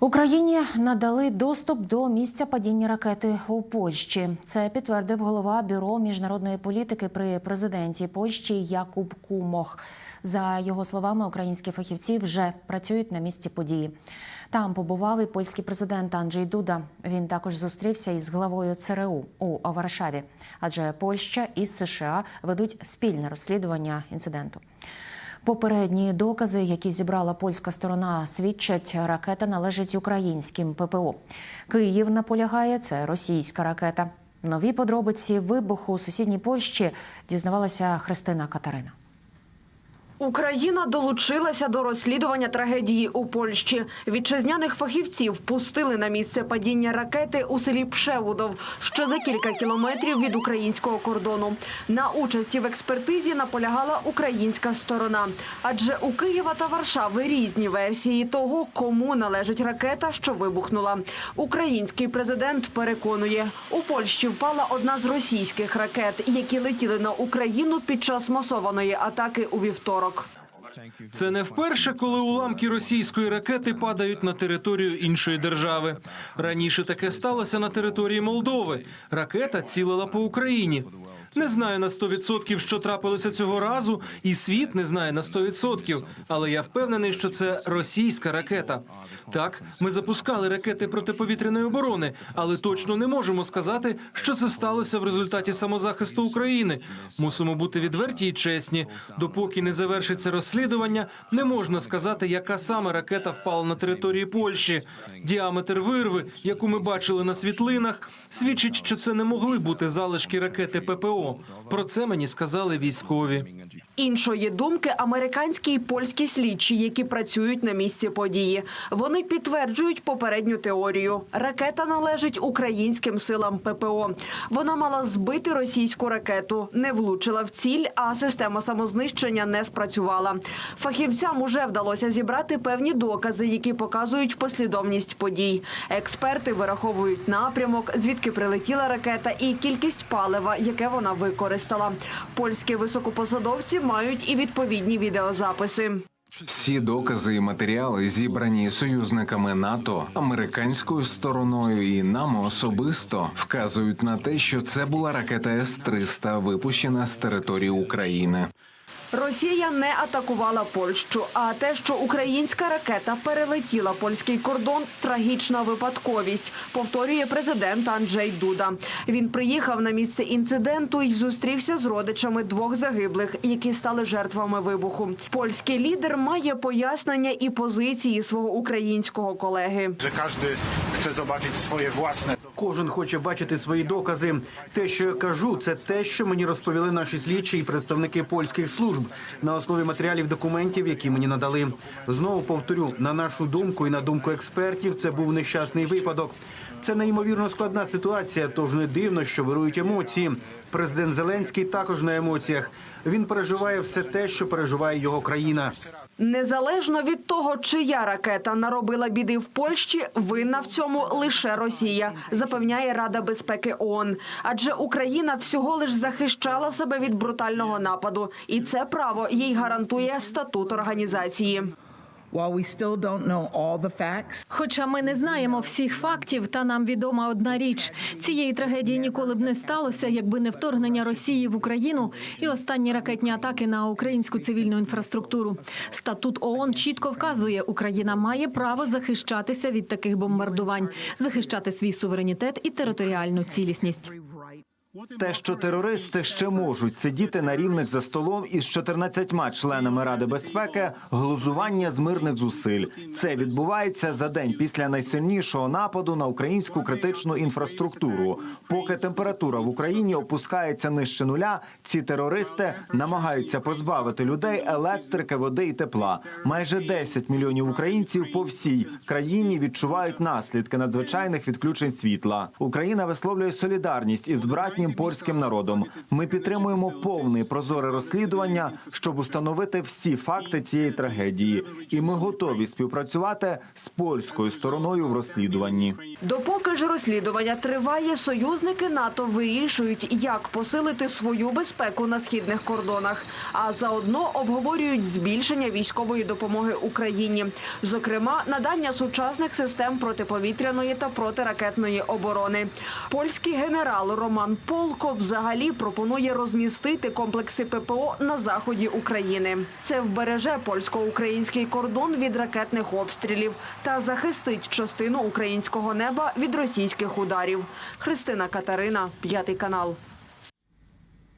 Україні надали доступ до місця падіння ракети у Польщі. Це підтвердив голова бюро міжнародної політики при президенті Польщі Якуб Кумох. За його словами, українські фахівці вже працюють на місці події. Там побував і польський президент Анджей Дуда. Він також зустрівся із главою ЦРУ у Варшаві, адже Польща і США ведуть спільне розслідування інциденту. Попередні докази, які зібрала польська сторона, свідчать, ракета належить українським ППО. Київ наполягає, це російська ракета. Нові подробиці вибуху у сусідній Польщі дізнавалася Христина Катерина. Україна долучилася до розслідування трагедії у Польщі. Вітчизняних фахівців пустили на місце падіння ракети у селі Пшевудов, що за кілька кілометрів від українського кордону. На участі в експертизі наполягала українська сторона, адже у Києва та Варшави різні версії того, кому належить ракета, що вибухнула. Український президент переконує, у Польщі впала одна з російських ракет, які летіли на Україну під час масованої атаки у вівторок. Це не вперше, коли уламки російської ракети падають на територію іншої держави. Раніше таке сталося на території Молдови. Ракета цілила по Україні. Не знаю на 100%, що трапилося цього разу, і світ не знає на 100%, але я впевнений, що це російська ракета. Так, ми запускали ракети протиповітряної оборони, але точно не можемо сказати, що це сталося в результаті самозахисту України. Мусимо бути відверті і чесні. Допоки не завершиться розслідування, не можна сказати, яка саме ракета впала на території Польщі. Діаметр вирви, яку ми бачили на світлинах, свідчить, що це не могли бути залишки ракети ППО. Про це мені сказали військові. Іншої думки американські і польські слідчі, які працюють на місці події. Вони підтверджують попередню теорію. Ракета належить українським силам ППО. Вона мала збити російську ракету, не влучила в ціль, а система самознищення не спрацювала. Фахівцям уже вдалося зібрати певні докази, які показують послідовність подій. Експерти вираховують напрямок, звідки прилетіла ракета, і кількість палива, яке вона використала. Польські високопосадовці мають і відповідні відеозаписи. Всі докази і матеріали зібрані союзниками НАТО, американською стороною і нами особисто вказують на те, що це була ракета С-300, випущена з території України. Росія не атакувала Польщу. А те, що українська ракета перелетіла польський кордон, трагічна випадковість, повторює президент Анджей Дуда. Він приїхав на місце інциденту і зустрівся з родичами двох загиблих, які стали жертвами вибуху. Польський лідер має пояснення і позиції свого українського колеги. każdy chce zobaczyć swoje własne. Кожен хоче бачити свої докази. Те, що я кажу, це те, що мені розповіли наші слідчі і представники польських служб на основі матеріалів документів, які мені надали. Знову повторю, на нашу думку і на думку експертів, це був нещасний випадок. Це неймовірно складна ситуація, тож не дивно, що вирують емоції. Президент Зеленський також на емоціях. Він переживає все те, що переживає його країна. Незалежно від того, чия ракета наробила біди в Польщі, винна в цьому лише Росія, запевняє Рада безпеки ООН. Адже Україна всього лиш захищала себе від брутального нападу, і це право їй гарантує статут організації. Хоча ми не знаємо всіх фактів, та нам відома одна річ: цієї трагедії ніколи б не сталося, якби не вторгнення Росії в Україну і останні ракетні атаки на українську цивільну інфраструктуру. Статут ООН чітко вказує, Україна має право захищатися від таких бомбардувань, захищати свій суверенітет і територіальну цілісність. Те, що терористи ще можуть сидіти на рівних за столом із 14 членами Ради безпеки, глузування з мирних зусиль. Це відбувається за день після найсильнішого нападу на українську критичну інфраструктуру. Поки температура в Україні опускається нижче нуля, ці терористи намагаються позбавити людей електрики, води і тепла. Майже 10 мільйонів українців по всій країні відчувають наслідки надзвичайних відключень світла. Україна висловлює солідарність із братніми майбутнім польським народом. Ми підтримуємо повне прозоре розслідування, щоб установити всі факти цієї трагедії, і ми готові співпрацювати з польською стороною в розслідуванні. Допоки ж розслідування триває, союзники НАТО вирішують, як посилити свою безпеку на східних кордонах, а заодно обговорюють збільшення військової допомоги Україні, зокрема надання сучасних систем протиповітряної та протиракетної оборони. Польський генерал Роман Полко взагалі пропонує розмістити комплекси ППО на заході України. Це вбереже польсько-український кордон від ракетних обстрілів та захистить частину українського неба від російських ударів. Христина Катерина, п'ятий канал.